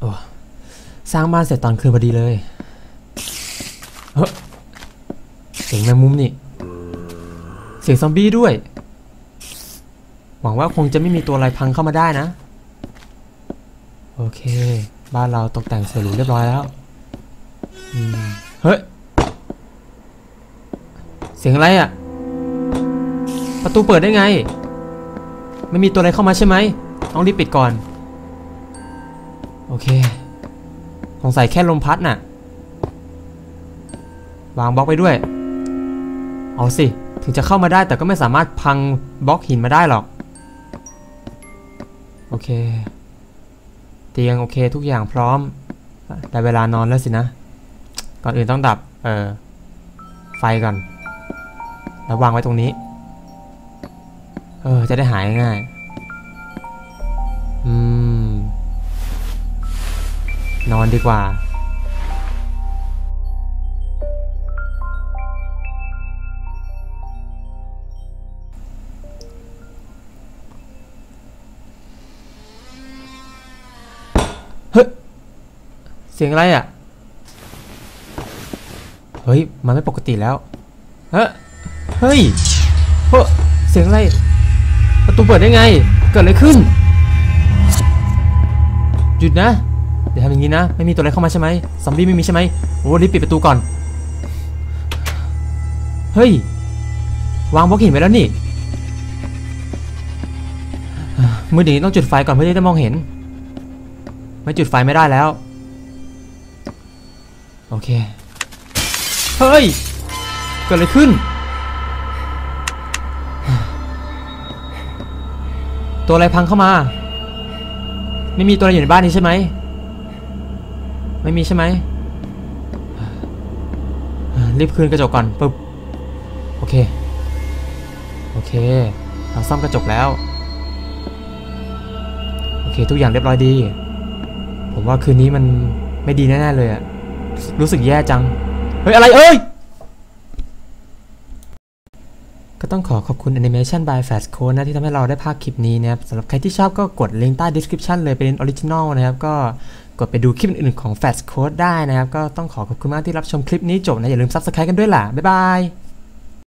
โอ้สร้างบ้านเสร็จตอนคืนพอดีเลยเฮ้ยเสียงแมงมุมนี่ เสียงซอมบี้ด้วย หวังว่าคงจะไม่มีตัวอะไรพังเข้ามาได้นะ โอเค บ้านเราตกแต่งสวยหรูเรียบร้อยแล้วเฮ้ย เสียงอะไรอะ่ะ ประตูเปิดได้ไง ไม่มีตัวอะไรเข้ามาใช่ไหม ต้องรีบปิดก่อน โอเคสงสัยแค่ลมพัดน่ะ วางบล็อกไปด้วย เอาสิ ถึงจะเข้ามาได้แต่ก็ไม่สามารถพังบล็อกหินมาได้หรอก โอเค เตียงโอเคทุกอย่างพร้อมได้เวลานอนแล้วสินะ ก่อนอื่นต้องดับ เออไฟก่อน แล้ววางไว้ตรงนี้ เออ จะได้หายง่าย นอนดีกว่า เฮ้ย เสียงอะไรอะ เฮ้ย มันไม่ปกติแล้ว เฮ้ย เฮ้ยเฮ้ยเสียงอะไร ประตูเปิดได้ไง เกิดอะไรขึ้น หยุดนะ เดี๋ยวทำอย่างนี้นะ ไม่มีตัวอะไรเข้ามาใช่ไหมซอมบี้ไม่มีใช่ไหมโอ้รีบปิดประตูก่อน เฮ้ย วางบล็อกหินไว้แล้วนี่มือดีต้องจุดไฟก่อนเพื่อที่จะมองเห็น ไม่จุดไฟไม่ได้แล้ว โอเค เฮ้ย เกิดอะไรขึ้น ตัวอะไรพังเข้ามา ไม่มีตัวอะไรอยู่ในบ้านนี้ใช่ไหม ไม่มีใช่ไหมรีบคืนกระจกก่อนปึ๊บโอเค โอเคเราซ่อมกระจกแล้ว โอเคทุกอย่างเรียบร้อยดี ผมว่าคืนนี้มันไม่ดีแน่ๆเลยอะรู้สึกแย่จัง เฮ้ย อะไรเอ้ย ก็ต้องขอขอบคุณ Animation by Fast Code นะที่ทำให้เราได้ภาคคลิปนี้นะครับสำหรับใครที่ชอบก็กดลิงก์ใต้ description เลยเป็นออริจินอลนะครับ ก็กดไปดูคลิปอื่นๆของ Fast Code ได้นะครับ ก็ต้องขอขอบคุณมากที่รับชมคลิปนี้จบนะ อย่าลืม Subscribe กันด้วยล่ะ บ๊ายบาย